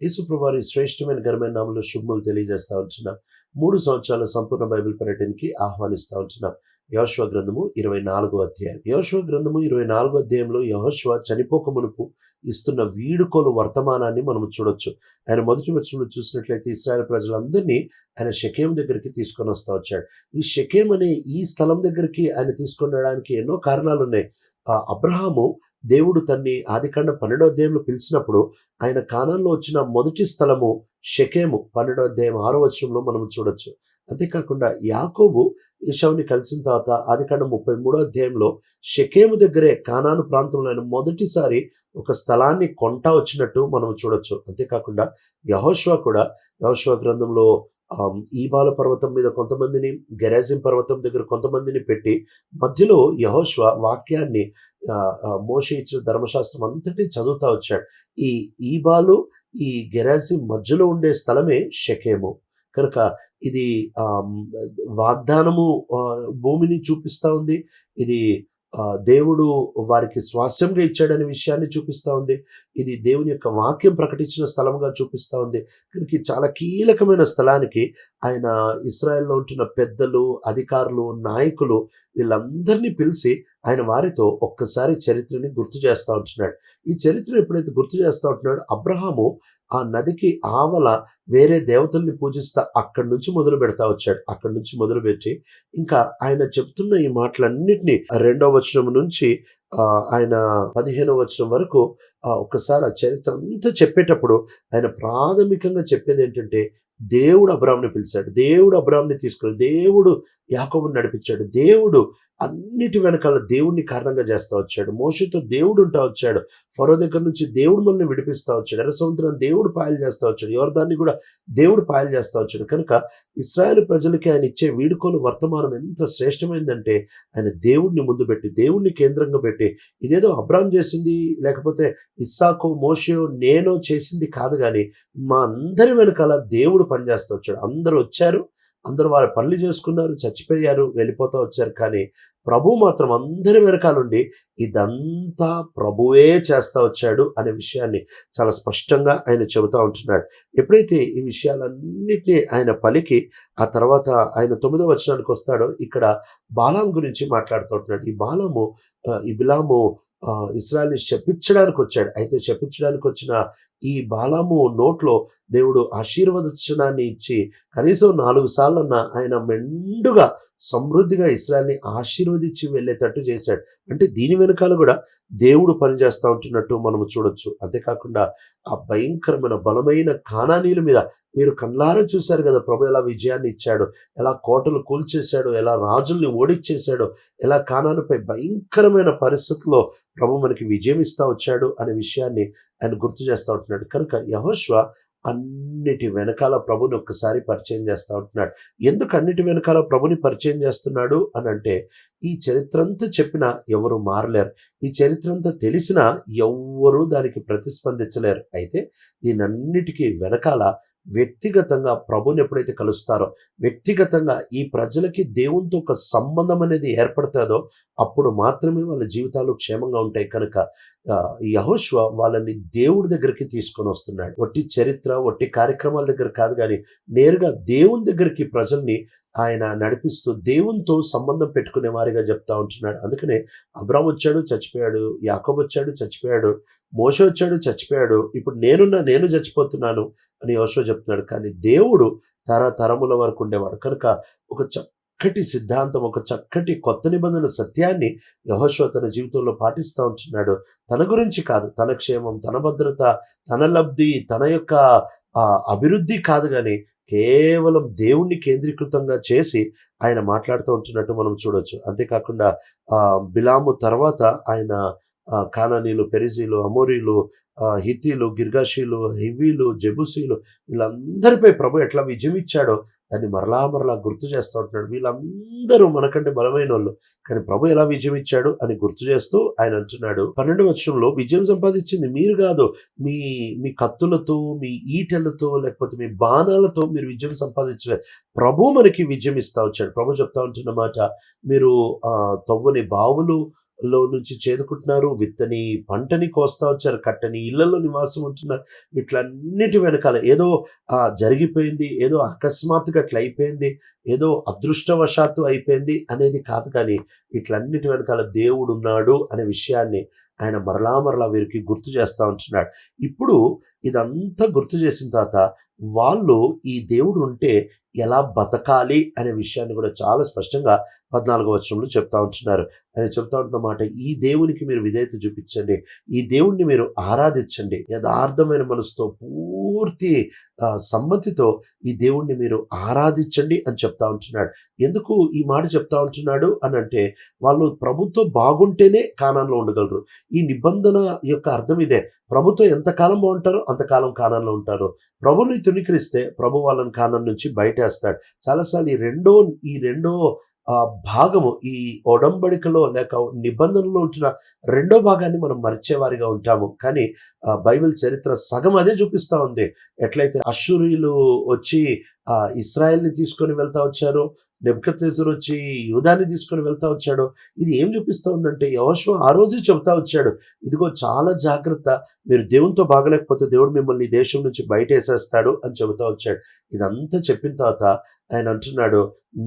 యేసుప్రభువారి శ్రేష్టమైన ఘనమైన నామంలో శుభములు తెలియజేస్తా ఉంటున్నాం. మూడు సంవత్సరాల సంపూర్ణ బైబిల్ పర్యటనకి ఆహ్వానిస్తా ఉంటున్నాం. యహోశివ గ్రంథము ఇరవై నాలుగో అధ్యాయం. యహోశివ గ్రంథము ఇరవై నాలుగో అధ్యాయంలో యహోశ్వ చనిపోక మునుపు ఇస్తున్న వీడుకోలు వర్తమానాన్ని మనం చూడొచ్చు. ఆయన మొదటి వచనంలో చూసినట్లయితే ఇస్రాయల్ ప్రజలందరినీ ఆయన షకేం దగ్గరికి తీసుకొని వస్తూ వచ్చాడు. ఈ షకేం అనే ఈ స్థలం దగ్గరికి ఆయన తీసుకొని రావడానికి ఎన్నో కారణాలు ఉన్నాయి ఆ అబ్రహాము దేవుడు తన్ని ఆదికాండ పన్నెండో అధ్యాయంలో పిలిచినప్పుడు ఆయన కానాల్లో వచ్చిన మొదటి స్థలము షకేము. పన్నెండో అధ్యాయం ఆరో వచనంలో మనం చూడొచ్చు. అంతేకాకుండా యాకోబు యశవుని కలిసిన తర్వాత ఆదికాండ ముప్పై మూడో అధ్యాయంలో షకేము దగ్గరే కానాను ప్రాంతంలో ఆయన మొదటిసారి ఒక స్థలాన్ని కొంటా వచ్చినట్టు మనం చూడొచ్చు. అంతేకాకుండా యహోష్వా కూడా యహోష్వా గ్రంథంలో ఈబాల పర్వతం మీద కొంతమందిని గెరాజిం పర్వతం దగ్గర కొంతమందిని పెట్టి మధ్యలో యహోష్వ వాక్యాన్ని మోష ఇచ్చిన ధర్మశాస్త్రం అంతటినీ చదువుతా వచ్చాడు. ఈ ఈబాలు ఈ గెరాజిం మధ్యలో ఉండే స్థలమే షకేము. కనుక ఇది వాగ్దానము భూమిని చూపిస్తా ఉంది. ఇది దేవుడు వారికి స్వాస్యంగా ఇచ్చాడనే విషయాన్ని చూపిస్తా ఉంది. ఇది దేవుని యొక్క వాక్యం ప్రకటించిన స్థలంగా చూపిస్తా ఉంది. దీనికి చాలా కీలకమైన స్థలానికి ఆయన ఇస్రాయెల్లో ఉంటున్న పెద్దలు అధికారులు నాయకులు వీళ్ళందరినీ పిలిచి ఆయన వారితో ఒక్కసారి చరిత్రని గుర్తు చేస్తూ ఉంటున్నాడు. ఈ చరిత్రను ఎప్పుడైతే గుర్తు చేస్తూ ఉంటున్నాడు అబ్రహాము ఆ నదికి ఆవల వేరే దేవతల్ని పూజిస్తా అక్కడి నుంచి మొదలు పెడతా వచ్చాడు. అక్కడి నుంచి మొదలుపెట్టి ఇంకా ఆయన చెప్తున్న ఈ మాటలన్నింటినీ రెండో వచనం నుంచి ఆయన పదిహేను వచనం వరకు ఆ, ఒక్కసారి ఆ చరిత్ర అంతా చెప్పేటప్పుడు ఆయన ప్రాథమికంగా చెప్పేది ఏంటంటే దేవుడు అబ్రామ్ని పిలిచాడు దేవుడు అబ్రామ్ని తీసుకుని దేవుడు యాకోబుని నడిపించాడు దేవుడు అన్నిటి వెనకాల దేవుడిని కారణంగా చేస్తా వచ్చాడు. మోషతో దేవుడు ఉంటా వచ్చాడు. ఫరో దగ్గర నుంచి దేవుడు మనల్ని విడిపిస్తూ వచ్చాడు. ఎర్ర సముద్రం దేవుడు పాయలు చేస్తూ వచ్చాడు. ఎవరిదాన్ని కూడా దేవుడు పాయలు చేస్తూ వచ్చాడు. కనుక ఇస్రాయేల్ ప్రజలకి ఆయన ఇచ్చే వీడుకోలు వర్తమానం ఎంత శ్రేష్టమైందంటే ఆయన దేవుడిని ముందు పెట్టి దేవుడిని కేంద్రంగా పెట్టి ఇదేదో అబ్రామ్ చేసింది లేకపోతే ఇస్సాకో మోషయో నేనో చేసింది కాదు కానీ మా అందరి వెనకాల దేవుడు పనిచేస్తూ వచ్చాడు. అందరూ వచ్చారు అందరూ వాళ్ళ పనులు చేసుకున్నారు చచ్చిపోయారు వెళ్ళిపోతూ వచ్చారు. కానీ ప్రభు మాత్రం అందరి వెనకాలండి ఇదంతా ప్రభువే చేస్తా వచ్చాడు అనే విషయాన్ని చాలా స్పష్టంగా ఆయన చెబుతూ ఉంటున్నాడు. ఎప్పుడైతే ఈ విషయాలన్నింటినీ ఆయన పలికి ఆ తర్వాత ఆయన తొమ్మిదో వచనానికి వస్తాడో ఇక్కడ బాలాం గురించి మాట్లాడుతూ ఉంటున్నాడు. ఈ బాలాము ఈ బిలాము ఇస్రాయల్ని శపించడానికి వచ్చాడు. అయితే శపించడానికి వచ్చిన ఈ బాలాము నోట్లో దేవుడు ఆశీర్వదనాన్ని ఇచ్చి కనీసం నాలుగు సార్లన్న ఆయన మెండుగా సమృద్ధిగా ఇస్రాయల్ని ఆశీర్వదించి వెళ్ళేటట్టు చేశాడు. అంటే దీని వెనకాల కూడా దేవుడు పనిచేస్తూ ఉంటున్నట్టు మనము చూడొచ్చు. అంతేకాకుండా ఆ భయంకరమైన బలమైన కానానీల మీద మీరు కళ్ళారా చూశారు కదా ప్రభు ఎలా విజయాన్ని ఇచ్చాడు ఎలా కోటలు కూల్చేశాడు ఎలా రాజుల్ని ఓడిచ్చేశాడు ఎలా కానానుపై భయంకరమైన పరిస్థితుల్లో ప్రభు మనకి విజయం ఇస్తూ వచ్చాడు అనే విషయాన్ని ఆయన గుర్తు చేస్తూ ఉంటున్నాడు. కనుక యహోష్వ అన్నిటి వెనకాల ప్రభుని ఒక్కసారి పరిచయం చేస్తూ ఉంటున్నాడు. ఎందుకు అన్నిటి వెనకాల ప్రభుని పరిచయం చేస్తున్నాడు అని అంటే ఈ చరిత్ర అంతా చెప్పినా ఎవరు మారలేరు. ఈ చరిత్ర అంతా తెలిసినా ఎవ్వరూ దానికి ప్రతిస్పందించలేరు. అయితే దీనన్నిటికీ వెనకాల వ్యక్తిగతంగా ప్రభుని ఎప్పుడైతే కలుస్తారో వ్యక్తిగతంగా ఈ ప్రజలకి దేవునితో ఒక సంబంధం అనేది ఏర్పడుతుందో అప్పుడు మాత్రమే వాళ్ళ జీవితాలు క్షేమంగా ఉంటాయి. కనుక యహోష్వ వాళ్ళని దేవుడి దగ్గరికి తీసుకొని వస్తున్నాడు. ఒట్టి చరిత్ర ఒట్టి కార్యక్రమాల దగ్గర కాదు కానీ నేరుగా దేవుని దగ్గరికి ప్రజల్ని ఆయన నడిపిస్తూ దేవునితో సంబంధం పెట్టుకునే వారిగా చెప్తా ఉంటున్నాడు. అందుకనే అబ్రామ్ వచ్చాడు చచ్చిపోయాడు యాకబ్ వచ్చాడు చచ్చిపోయాడు మోష వచ్చాడు చచ్చిపోయాడు ఇప్పుడు నేనున్నా నేను చచ్చిపోతున్నాను అని యోషో చెప్తున్నాడు. కానీ దేవుడు తరతరముల వరకు ఉండేవాడు. కనుక ఒక చక్కటి సిద్ధాంతం ఒక చక్కటి కొత్త నిబంధన సత్యాన్ని యహోషో తన జీవితంలో పాటిస్తూ ఉంటున్నాడు. తన గురించి కాదు తన క్షేమం తన భద్రత తన లబ్ధి తన యొక్క ఆ, అభివృద్ధి కాదు కానీ కేవలం దేవుణ్ణి కేంద్రీకృతంగా చేసి ఆయన మాట్లాడుతూ ఉంటున్నట్టు మనం చూడొచ్చు. అంతేకాకుండా బిలాము తర్వాత ఆయన కానానీలు పెరిజీలు అమోరీలు హితీలు గిర్గాషీలు హివీలు జబుసీలు వీళ్ళందరిపై ప్రభు ఎట్లా విజయం ఇచ్చాడో దాన్ని మరలా మరలా గుర్తు చేస్తూ ఉంటున్నాడు. వీళ్ళందరూ మనకంటే బలమైన వాళ్ళు కానీ ప్రభు ఎలా విజయం ఇచ్చాడు అని గుర్తు చేస్తూ ఆయన అంటున్నాడు. పన్నెండు వర్షంలో విజయం సంపాదించింది మీరు కాదు. మీ మీ కత్తులతో మీ ఈటెలతో లేకపోతే మీ బాణాలతో మీరు విజయం సంపాదించలేదు. ప్రభు మనకి విజయం ఇస్తా వచ్చాడు. ప్రభు చెప్తా ఉంటున్న మాట మీరు తవ్వని బావులు లో నుంచి చేదుకుంటున్నారు విత్తని పంటని కోస్తా వచ్చారు. కట్టని ఇళ్ళలో నివాసం ఉంటున్నారు. వీటిలన్నిటి వెనకాల ఏదో ఆ, జరిగిపోయింది. ఏదో అకస్మాత్తుగా అట్లా అయిపోయింది. ఏదో అదృష్టవశాత్తు అయిపోయింది అనేది కాదు కానీ వీటిలన్నిటి వెనకాల దేవుడు ఉన్నాడు అనే విషయాన్ని ఆయన మరలా మరలా వీరికి గుర్తు చేస్తూ ఉంటున్నాడు. ఇప్పుడు ఇదంతా గుర్తు చేసిన తర్వాత వాళ్ళు ఈ దేవుడు ఉంటే ఎలా బతకాలి అనే విషయాన్ని కూడా చాలా స్పష్టంగా పద్నాలుగో వచనంలో చెప్తా ఉంటున్నారు. ఆయన చెప్తా ఉంటున్న మాట ఈ దేవునికి మీరు విధేయత చూపించండి. ఈ దేవుణ్ణి మీరు ఆరాధించండి. యథార్థమైన మనసుతో పూర్తి సమ్మతితో ఈ దేవుణ్ణి మీరు ఆరాధించండి అని చెప్తా ఉంటున్నాడు. ఎందుకు ఈ మాట చెప్తా ఉంటున్నాడు అని అంటే వాళ్ళు ప్రభుత్వం బాగుంటేనే కానంలో ఉండగలరు. ఈ నిబంధన యొక్క అర్థం ఇదే. ప్రభుత్వం ఎంతకాలం బాగుంటారో అంతకాలం కానంలో ఉంటారు. ప్రభుని తునికరిస్తే ప్రభు వాళ్ళని కానం నుంచి బయటేస్తాడు. చాలాసార్లు ఈ రెండో ఈ రెండో భాగము ఈ ఒడంబడికలో లేక నిబంధనలో ఉంటున్న రెండో భాగాన్ని మనం మరిచేవారిగా ఉంటాము. కానీ బైబిల్ చరిత్ర సగం అదే చూపిస్తా ఉంది. ఎట్లయితే అశ్షూరియులు వచ్చి ఆ, తీసుకొని వెళ్తా వచ్చారో నెబ్కత్ వచ్చి యూదాన్ని తీసుకొని వెళ్తా వచ్చాడు. ఇది ఏం చూపిస్తూ ఉందంటే యవశం ఆ రోజే చెబుతా వచ్చాడు. ఇదిగో చాలా జాగ్రత్త. మీరు దేవునితో బాగలేకపోతే దేవుడు మిమ్మల్ని దేశం నుంచి బయట వేసేస్తాడు అని చెబుతా వచ్చాడు. ఇదంతా చెప్పిన తర్వాత ఆయన అంటున్నాడు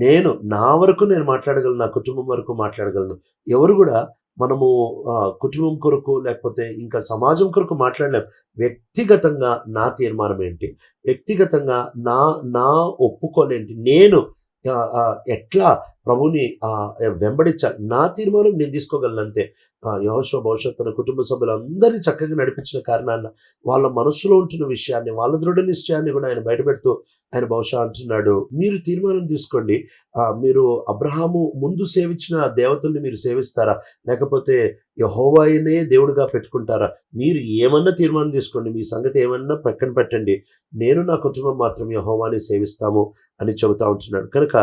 నేను నా వరకు నేను మాట్లాడగలను నా కుటుంబం వరకు మాట్లాడగలను. ఎవరు కూడా మనము కుటుంబం కొరకు లేకపోతే ఇంకా సమాజం కొరకు మాట్లాడలేం. వ్యక్తిగతంగా నా తీర్మానం ఏంటి? వ్యక్తిగతంగా నా నా ఒప్పుకోలేంటి? నేను ఎట్లా ప్రభుని వెంబడించాలి నా తీర్మానం నేను తీసుకోగలను అంతే యోశ భవిష్యత్ తన కుటుంబ సభ్యులందరినీ చక్కగా నడిపించిన కారణాన వాళ్ళ మనసులో ఉంటున్న విషయాన్ని వాళ్ళ దృఢ నిశ్చయాన్ని కూడా ఆయన బయటపెడుతూ ఆయన బహుశా అంటున్నాడు మీరు తీర్మానం తీసుకోండి. మీరు అబ్రహాము ముందు సేవించిన దేవతల్ని మీరు సేవిస్తారా? లేకపోతే యహోవాయనే దేవుడిగా పెట్టుకుంటారా? మీరు ఏమన్నా తీర్మానం తీసుకోండి. మీ సంగతి ఏమన్నా పక్కన పెట్టండి. నేను నా కుటుంబం మాత్రం యహోవాని సేవిస్తాము అని చెబుతా ఉంటున్నాడు. కనుక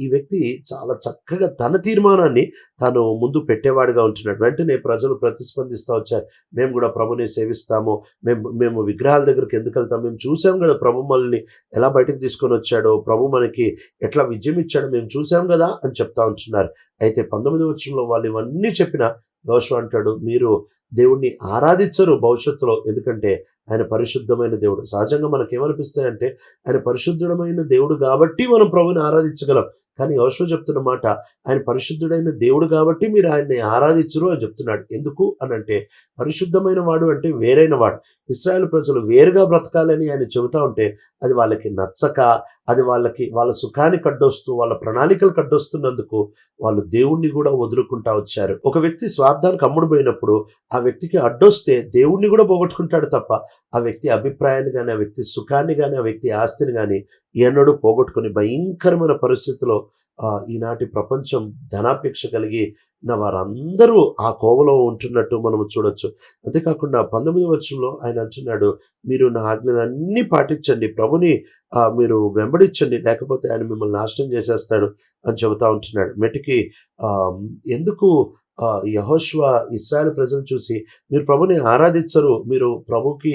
ఈ వ్యక్తి చాలా చక్కగా తన తీర్మానాన్ని తాను ముందు పెట్టేవాడిగా ఉంటున్నాడు. వెంటనే ప్రజలు ప్రతిస్పందిస్తూ వచ్చారు. మేము కూడా ప్రభుని సేవిస్తాము. మేము మేము విగ్రహాల దగ్గరికి ఎందుకు వెళ్తాం? మేము చూసాం కదా ప్రభు మనల్ని ఎలా బయటకు తీసుకొని వచ్చాడో ప్రభు మనకి ఎట్లా విజయం ఇచ్చాడో మేము చూసాం కదా అని చెప్తా ఉంటున్నారు. అయితే పంతొమ్మిది వచ్చంలో వాళ్ళు ఇవన్నీ చెప్పిన యోషు అంటాడు మీరు దేవుణ్ణి ఆరాధించరు భవిష్యత్తులో. ఎందుకంటే ఆయన పరిశుద్ధమైన దేవుడు. సహజంగా మనకి ఏమనిపిస్తాయి అంటే ఆయన పరిశుద్ధమైన దేవుడు కాబట్టి మనం ప్రభుని ఆరాధించగలం. కానీ యోషు చెప్తున్న మాట ఆయన పరిశుద్ధుడైన దేవుడు కాబట్టి మీరు ఆయన్ని ఆరాధించరు అని చెప్తున్నాడు. ఎందుకు అని అంటే పరిశుద్ధమైన వాడు అంటే వేరైన వాడు. ఇస్రాయేల్ ప్రజలు వేరుగా బ్రతకాలని ఆయన చెబుతా ఉంటే అది వాళ్ళకి నచ్చక అది వాళ్ళకి వాళ్ళ సుఖాన్ని కడ్డొస్తూ వాళ్ళ ప్రణాళికలు కడ్డొస్తున్నందుకు వాళ్ళు దేవుణ్ణి కూడా వదులుకుంటా వచ్చారు. ఒక వ్యక్తి స్వార్థానికి అమ్ముడు పోయినప్పుడు ఆ వ్యక్తికి అడ్డొస్తే దేవుణ్ణి కూడా పోగొట్టుకుంటాడు తప్ప ఆ వ్యక్తి అభిప్రాయాన్ని కానీ ఆ వ్యక్తి సుఖాన్ని కానీ ఆ వ్యక్తి ఆస్తిని కానీ ఎన్నడూ పోగొట్టుకుని భయంకరమైన పరిస్థితిలో ఈనాటి ప్రపంచం ధనాపేక్ష కలిగి ఉన్న వారందరూ ఆ కోవలో ఉంటున్నట్టు మనం చూడొచ్చు. అంతేకాకుండా పంతొమ్మిది వర్షంలో ఆయన అంటున్నాడు మీరు నా ఆజ్ఞలన్నీ పాటించండి. ప్రభుని మీరు వెంబడించండి. లేకపోతే ఆయన మిమ్మల్ని నాశనం చేసేస్తాడు అని చెబుతా ఉంటున్నాడు. మెటికి ఎందుకు యహోష్వా ఇస్రాయల్ ప్రజలు చూసి మీరు ప్రభుని ఆరాధించరు మీరు ప్రభుకి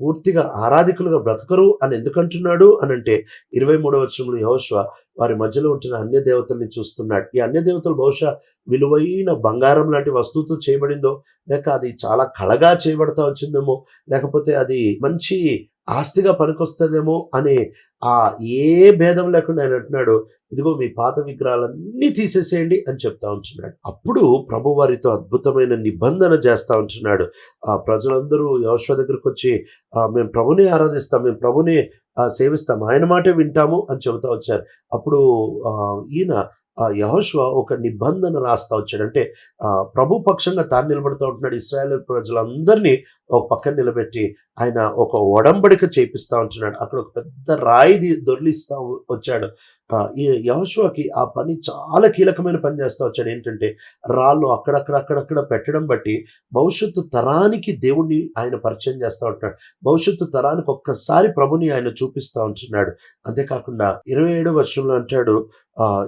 పూర్తిగా ఆరాధికులుగా బ్రతకరు అని ఎందుకంటున్నాడు అని అంటే ఇరవై మూడవ వచనంలో యహోశ్వ వారి మధ్యలో ఉంటున్న అన్య దేవతల్ని చూస్తున్నాడు. ఈ అన్య దేవతలు బహుశా విలువైన బంగారం లాంటి వస్తువుతో చేయబడిందో లేక అది చాలా కళగా చేయబడతా వచ్చిందేమో లేకపోతే అది మంచి ఆస్తిగా పనికొస్తుందేమో అనే ఆ ఏ భేదం లేకుండా ఆయన అంటున్నాడు ఇదిగో మీ పాత విగ్రహాలన్నీ తీసేసేయండి అని చెప్తా ఉంటున్నాడు. అప్పుడు ప్రభు వారితో అద్భుతమైన నిబంధన చేస్తా ఉంటున్నాడు. ఆ ప్రజలందరూ యవశ్వ దగ్గరకు వచ్చి మేము ప్రభుని ఆరాధిస్తాం మేము ప్రభుని సేవిస్తాము. ఆయన మాటే వింటాము అని చెబుతా వచ్చారు. అప్పుడు ఆ, ఈయన యహోష్వ ఒక నిబంధన రాస్తా వచ్చాడు. అంటే ఆ, ప్రభు పక్షంగా తాను నిలబడుతూ ఉంటున్నాడు. ఇస్రాయల్ ప్రజలందరినీ ఒక పక్కన నిలబెట్టి ఆయన ఒక ఒడంబడిక చేపిస్తూ ఉంటున్నాడు. అక్కడ ఒక పెద్ద రాయిది దొరిలిస్తూ వచ్చాడు. ఆ, ఈ యహోష్వాకి ఆ పని చాలా కీలకమైన పని చేస్తా వచ్చాడు. ఏంటంటే రాళ్ళు అక్కడక్కడ అక్కడక్కడ పెట్టడం బట్టి భవిష్యత్తు తరానికి దేవుణ్ణి ఆయన పరిచయం చేస్తూ ఉంటున్నాడు. భవిష్యత్తు తరానికి ఒక్కసారి ప్రభుని ఆయన చూ చూపిస్తా ఉంటున్నాడు. అంతేకాకుండా ఇరవై ఏడో వర్షంలో అంటాడు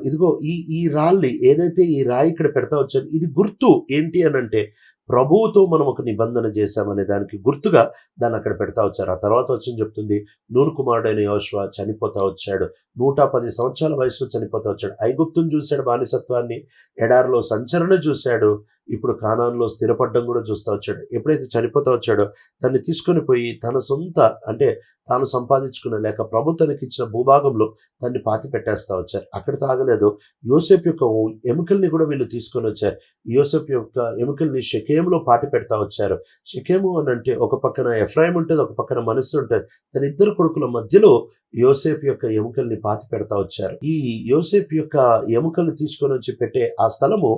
ఇదిగో ఈ ఈ రాళ్ళి ఏదైతే ఈ రాయి ఇక్కడ పెడతా వచ్చాను ఇది గుర్తు ఏంటి అని అంటే ప్రభువుతో మనం ఒక నిబంధన చేశామనే దానికి గుర్తుగా దాన్ని అక్కడ పెడతా వచ్చారు. ఆ తర్వాత వచ్చిన చెప్తుంది నూరు కుమారుడైన యోశ్వ చనిపోతా వచ్చాడు. నూట పది సంవత్సరాల వయసులో చనిపోతా వచ్చాడు. ఐగుప్తును చూశాడు బానిసత్వాన్ని ఎడారిలో సంచరణ చూశాడు. ఇప్పుడు కానాన్లో స్థిరపడడం కూడా చూస్తూ వచ్చాడు. ఎప్పుడైతే చనిపోతా వచ్చాడో తన్ని తీసుకొని పోయి తన సొంత అంటే తాను సంపాదించుకున్న లేక ప్రభుత్వానికి ఇచ్చిన భూభాగంలో దాన్ని పాతి పెట్టేస్తా వచ్చారు. అక్కడ తాగలేదు. యోసేపు యొక్క ఎముకల్ని కూడా వీళ్ళు తీసుకొని వచ్చారు. యోసేపు యొక్క ఎముకల్ని షకేములో పాటి పెడతా వచ్చారు. షకేము అని అంటే ఒక పక్కన ఎఫ్రాయిం ఉంటుంది ఒక పక్కన మనసు ఉంటుంది. తన ఇద్దరు కొడుకుల మధ్యలో యోసేపు యొక్క ఎముకల్ని పాతి పెడతా వచ్చారు. ఈ యోసేపు యొక్క ఎముకల్ని తీసుకొని వచ్చి పెట్టే ఆ స్థలము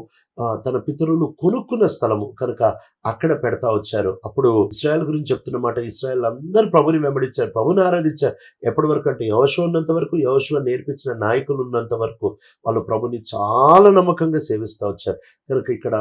తన పితరులు కొనుక్కున్న స్థలము కనుక అక్కడ పెడతా వచ్చారు. అప్పుడు ఇస్రాయల్ గురించి చెప్తున్నమాట ఇస్రాయల్ అందరూ ప్రభుని వెంబడించారు ప్రభుని ఆరాధించారు. ఎప్పటి వరకు అంటే యోశువ ఉన్నంత వరకు యోశువ నేర్పించిన నాయకులు ఉన్నంత వరకు. వాళ్ళు ప్రభుని చాలా నమ్మకంగా సేవిస్తూ వచ్చారు. కనుక ఇక్కడ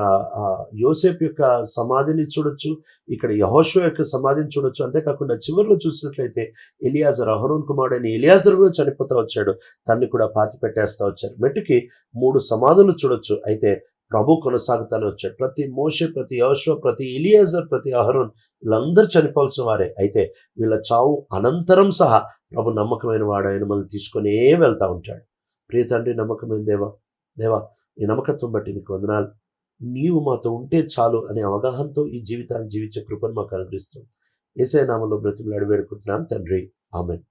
యోసేఫ్ యోసేపు యొక్క సమాధిని చూడొచ్చు ఇక్కడ యహోషో యొక్క సమాధిని చూడొచ్చు. అంతేకాకుండా చివరిలో చూసినట్లయితే ఎలియాజర్ అహరోన్ కుమారుడు అని ఎలియాజర్ కూడా చనిపోతా వచ్చాడు. తన్ని కూడా పాతి పెట్టేస్తా వచ్చారు. మెట్టుకి మూడు సమాధులు చూడొచ్చు. అయితే ప్రభు కొనసాగుతానే వచ్చాడు. ప్రతి మోషే ప్రతి యోశ్వ ప్రతి ఇలియాజర్ ప్రతి అహరోన్ వీళ్ళందరూ చనిపోవాల్సిన వారే. అయితే వీళ్ళ చావు అనంతరం సహా ప్రభు నమ్మకమైన వాడు ఆయన మనల్ని తీసుకునే వెళ్తా ఉంటాడు. ప్రియ తండ్రి నమ్మకమైన దేవా దేవా ఈ నమ్మకత్వం బట్టి నీకు వందనాలు. నీవు మాతో ఉంటే చాలు అనే అవగాహనతో ఈ జీవితాన్ని జీవించే కృపను మాకు అనుగ్రహిస్తుంది ఏసే నామంలో బ్రతిమలాడి వేడుకుంటున్నాం. తండ్రి ఆమెన్.